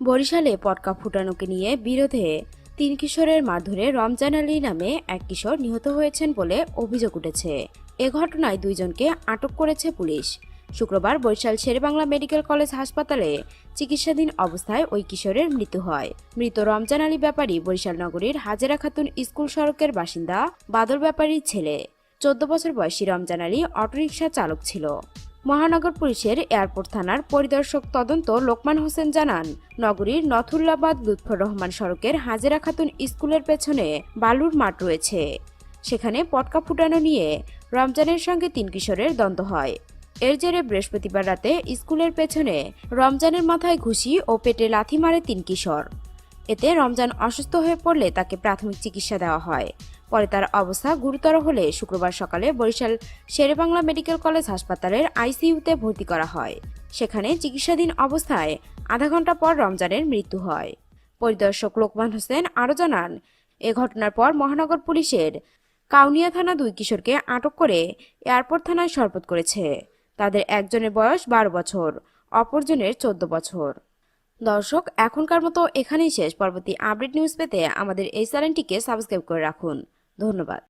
বরিশালে পটকা ফুটানোকে নিয়ে বিরোধে তিন কিশোরের মারধরে রমজান আলী নামে এক কিশোর নিহত হয়েছেন বলে অভিযোগ উঠেছে। এ ঘটনায় দুইজনকে আটক করেছে পুলিশ। শুক্রবার বরিশাল শেরেবাংলা মেডিকেল কলেজ হাসপাতালে চিকিৎসাধীন অবস্থায় ওই কিশোরের মৃত্যু হয়। মৃত রমজান আলী ব্যাপারী বরিশাল নগরীর হাজেরা খাতুন স্কুল সড়কের বাসিন্দা বাদল ব্যাপারীর ছেলে। চোদ্দ বছর বয়সী রমজান আলী অটোরিকশা চালক ছিল। মহানগর পুলিশের এয়ারপোর্ট থানার পরিদর্শক তদন্ত লোকমান হোসেন জানান, নগরীর নথুল্লাবাদ লুৎফর রহমান সড়কের হাজেরা খাতুন স্কুলের পেছনে বালুর মাঠ রয়েছে। সেখানে পটকা ফুটানো নিয়ে রমজানের সঙ্গে তিন কিশোরের দ্বন্দ্ব হয়। এর জেরে বৃহস্পতিবার রাতে স্কুলের পেছনে রমজানের মাথায় ঘুষি ও পেটে লাথি মারে তিন কিশোর। এতে রমজান অসুস্থ হয়ে পড়লে তাকে প্রাথমিক চিকিৎসা দেওয়া হয়। পরে তার অবস্থা গুরুতর হলে শুক্রবার সকালে বরিশাল শেরেবাংলা মেডিকেল কলেজ হাসপাতালের আইসিইউতে ভর্তি করা হয়। সেখানে চিকিৎসাধীন অবস্থায় আধা ঘণ্টা পর রমজানের মৃত্যু হয়। পরিদর্শক লোকমান হোসেন আরও জানান, এ ঘটনার পর মহানগর পুলিশের কাউনিয়া থানা দুই কিশোরকে আটক করে এয়ারপোর্ট থানায় সরপত করেছে। তাদের একজনের বয়স বারো বছর, অপরজনের চোদ্দ বছর। দর্শক, এখনকার মতো এখানেই শেষ। পরবর্তী আপডেট নিউজ পেতে আমাদের এই চ্যানেলটিকে সাবস্ক্রাইব করে রাখুন। ধন্যবাদ।